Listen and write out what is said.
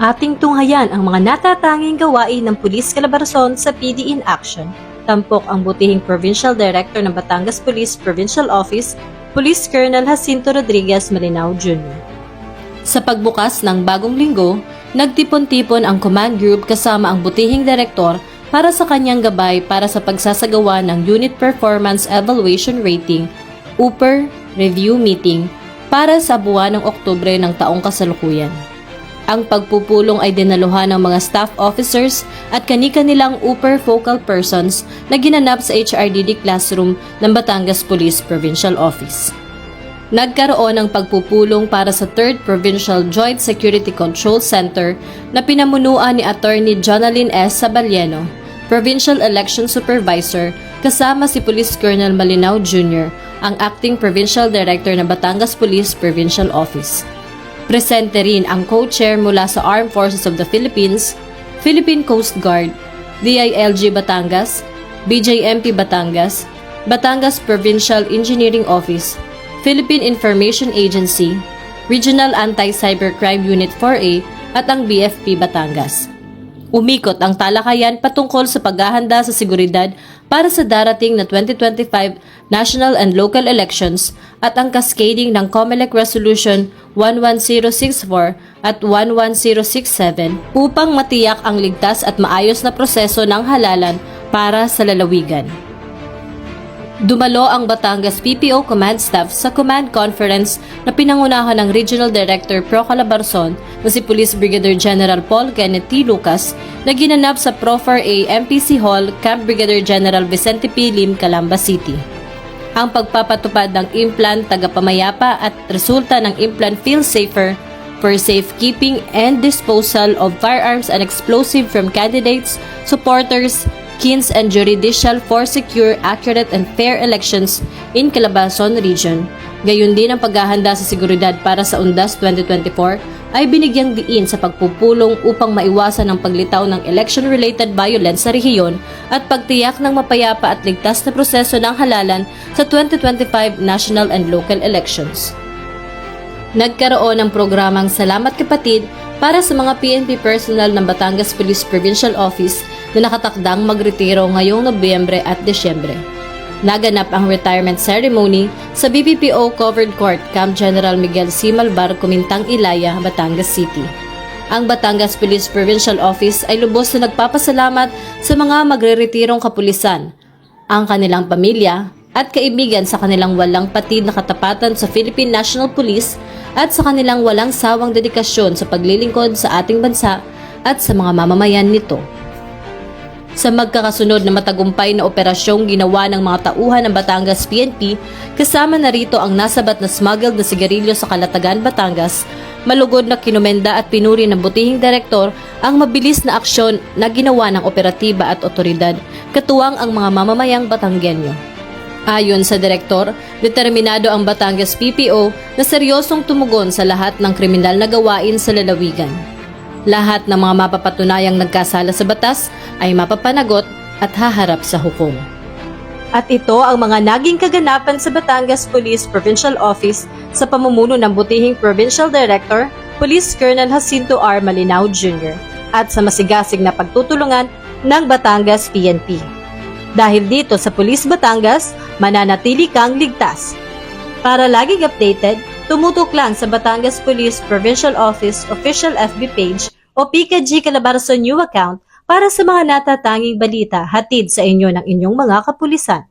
Ating tunghayan ang mga natatanging gawain ng Pulis Calabarzon sa PD in Action. Tampok ang butihing Provincial Director ng Batangas Police Provincial Office, Police Colonel Jacinto Rodriguez Malinao Jr. Sa pagbukas ng bagong linggo, nagtipon-tipon ang command group kasama ang butihing direktor para sa kanyang gabay para sa pagsasagawa ng Unit Performance Evaluation Rating, UPER Review Meeting para sa buwan ng Oktubre ng taong kasalukuyan. Ang pagpupulong ay dinaluhan ng mga staff officers at kani-kanilang upper focal persons na ginanap sa HRDD classroom ng Batangas Police Provincial Office. Nagkaroon ng pagpupulong para sa 3rd Provincial Joint Security Control Center na pinamunuan ni Attorney Jonalyn S. Sabalieno, Provincial Election Supervisor, kasama si Police Colonel Malinao Jr., ang Acting Provincial Director ng Batangas Police Provincial Office. Presente rin ang co-chair mula sa Armed Forces of the Philippines, Philippine Coast Guard, DILG Batangas, BJMP Batangas, Batangas Provincial Engineering Office, Philippine Information Agency, Regional Anti-Cybercrime Unit 4A at ang BFP Batangas. Umikot ang talakayan patungkol sa paghahanda sa seguridad para sa darating na 2025 national and local elections at ang cascading ng COMELEC Resolution 11064 at 11067 upang matiyak ang ligtas at maayos na proseso ng halalan para sa lalawigan. Dumalo ang Batangas PPO Command Staff sa command conference na pinangunahan ng Regional Director Pro Calabarzon na si Police Brigadier General Paul Kenneth T. Lucas na ginanap sa Profer A MPC Hall, Camp Brigadier General Vicente P. Lim, Calamba City. Ang pagpapatupad ng implant tagapamayapa at resulta ng implant feel safer for safekeeping and disposal of firearms and explosive from candidates, supporters, kins and judicial for secure, accurate, and fair elections in Calabarzon Region. Gayon din ang paghahanda sa seguridad para sa UNDAS 2024 ay binigyang diin sa pagpupulong upang maiwasan ang paglitaw ng election-related violence sa rehiyon at pagtiyak ng mapayapa at ligtas na proseso ng halalan sa 2025 national and local elections. Nagkaroon ng programang Salamat Kapatid para sa mga PNP personnel ng Batangas Police Provincial Office na nakatakdang magretiro ngayong Nobyembre at Desyembre. Naganap ang retirement ceremony sa BPPO Covered Court Camp General Miguel C. Malbar, Kumintang, Ilaya, Batangas City. Ang Batangas Police Provincial Office ay lubos na nagpapasalamat sa mga magreretirong kapulisan, ang kanilang pamilya, at kaibigan sa kanilang walang patid na katapatan sa Philippine National Police at sa kanilang walang sawang dedikasyon sa paglilingkod sa ating bansa at sa mga mamamayan nito. Sa magkakasunod na matagumpay na operasyong ginawa ng mga tauhan ng Batangas PNP, kasama na rito ang nasabat na smuggled na sigarilyo sa Kalatagan, Batangas, malugod na kinumenda at pinuri ng butihing direktor ang mabilis na aksyon na ginawa ng operatiba at otoridad, katuwang ang mga mamamayang Batanggenyo. Ayon sa direktor, determinado ang Batangas PPO na seryosong tumugon sa lahat ng kriminal na gawain sa lalawigan. Lahat ng mga mapapatunayang nagkasala sa batas ay mapapanagot at haharap sa hukom. At ito ang mga naging kaganapan sa Batangas Police Provincial Office sa pamumuno ng butihing Provincial Director, Police Colonel Jacinto R. Malinao Jr. at sa masigasig na pagtutulungan ng Batangas PNP. Dahil dito sa Police Batangas, mananatili kang ligtas. Para laging updated, tumutok lang sa Batangas Police Provincial Office official FB page o PKG Calabarzon new account para sa mga natatanging balita hatid sa inyo ng inyong mga kapulisan.